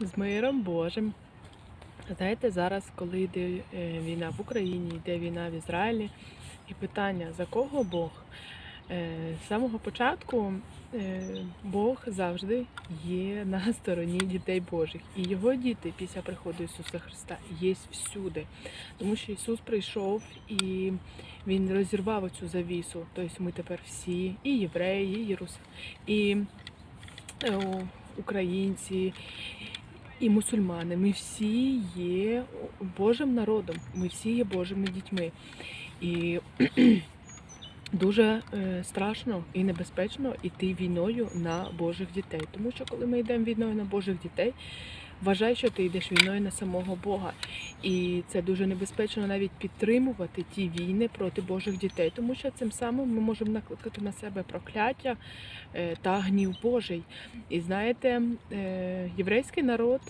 з миром Божим. Знаєте, зараз, коли йде е, війна в Україні, йде війна в Ізраїлі, і питання, за кого Бог? Е, З самого початку е, Бог завжди є на стороні дітей Божих. І його діти після приходу Ісуса Христа є всюди. Тому що Ісус прийшов і Він розірвав цю завісу. Тобто ми тепер всі, і євреї, і Єрус, і українці, і мусульмани. Ми всі є Божим народом, ми всі є Божими дітьми. І дуже е, страшно і небезпечно йти війною на Божих дітей. Тому що коли ми йдемо війною на Божих дітей, вважай, що ти йдеш війною на самого Бога. І це дуже небезпечно навіть підтримувати ті війни проти Божих дітей, тому що цим самим ми можемо накликати на себе прокляття е, та гнів Божий. І знаєте, е, єврейський народ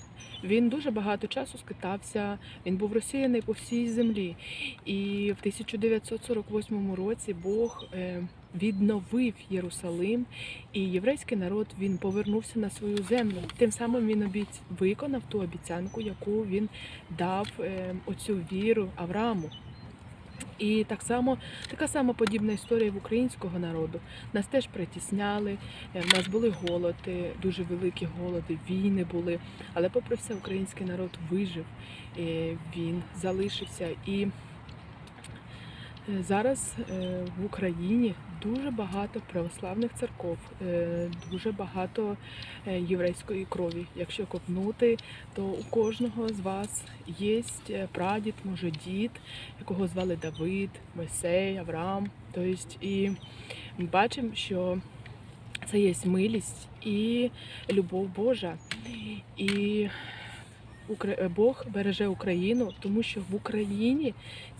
він дуже багато часу скитався, він був розсіяний по всій землі. І в 1948 році Бог е, відновив Єрусалим, і єврейський народ він повернувся на свою землю. Тим самим він обіць... виконав ту обіцянку, яку він дав е, оцю віру Аврааму. І так само така сама подібна історія в українського народу. Нас теж притісняли, е, в нас були голоди, дуже великі голоди, війни були. Але попри все, український народ вижив, він залишився. І зараз е, в Україні дуже багато православних церков, е, дуже багато е, єврейської крові. Якщо копнути, то у кожного з вас є прадід, може дід, якого звали Давид, Мойсей, Авраам. Тобто, і ми бачимо, що це є милість і любов Божа. І Бог береже Україну, тому що в Україні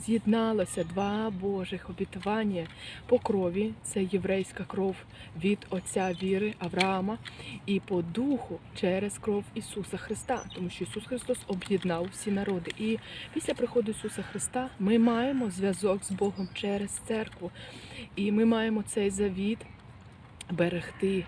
з'єдналося два Божих обітування по крові. Це єврейська кров від Отця віри Авраама, і по духу через кров Ісуса Христа, тому що Ісус Христос об'єднав всі народи. І після приходу Ісуса Христа ми маємо зв'язок з Богом через церкву, і ми маємо цей завіт берегти.